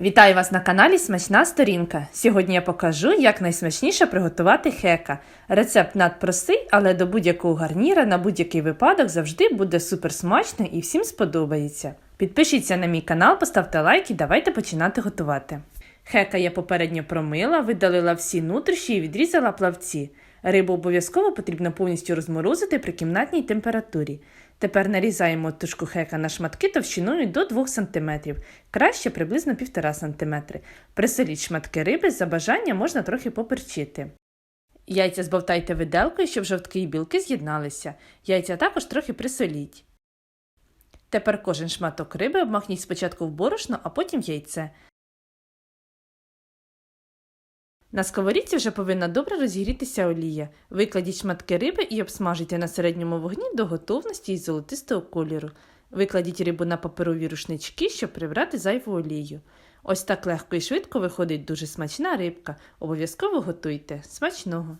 Вітаю вас на каналі Смачна Сторінка. Сьогодні я покажу, як найсмачніше приготувати хека. Рецепт надпростий, але до будь-якого гарніра на будь-який випадок завжди буде супер смачно і всім сподобається. Підпишіться на мій канал, поставте лайк і давайте починати готувати. Хека я попередньо промила, видалила всі нутрощі і відрізала плавці. Рибу обов'язково потрібно повністю розморозити при кімнатній температурі. Тепер нарізаємо тушку хека на шматки товщиною до 2 см, краще приблизно 1,5 см. Присоліть шматки риби, за бажання можна трохи поперчити. Яйця збовтайте виделкою, щоб жовтки і білки з'єдналися. Яйця також трохи присоліть. Тепер кожен шматок риби обмахніть спочатку в борошно, а потім в яйце. На сковорідці вже повинна добре розігрітися олія. Викладіть шматки риби і обсмажуйте на середньому вогні до готовності із золотистого кольору. Викладіть рибу на паперові рушнички, щоб прибрати зайву олію. Ось так легко і швидко виходить дуже смачна рибка. Обов'язково готуйте. Смачного!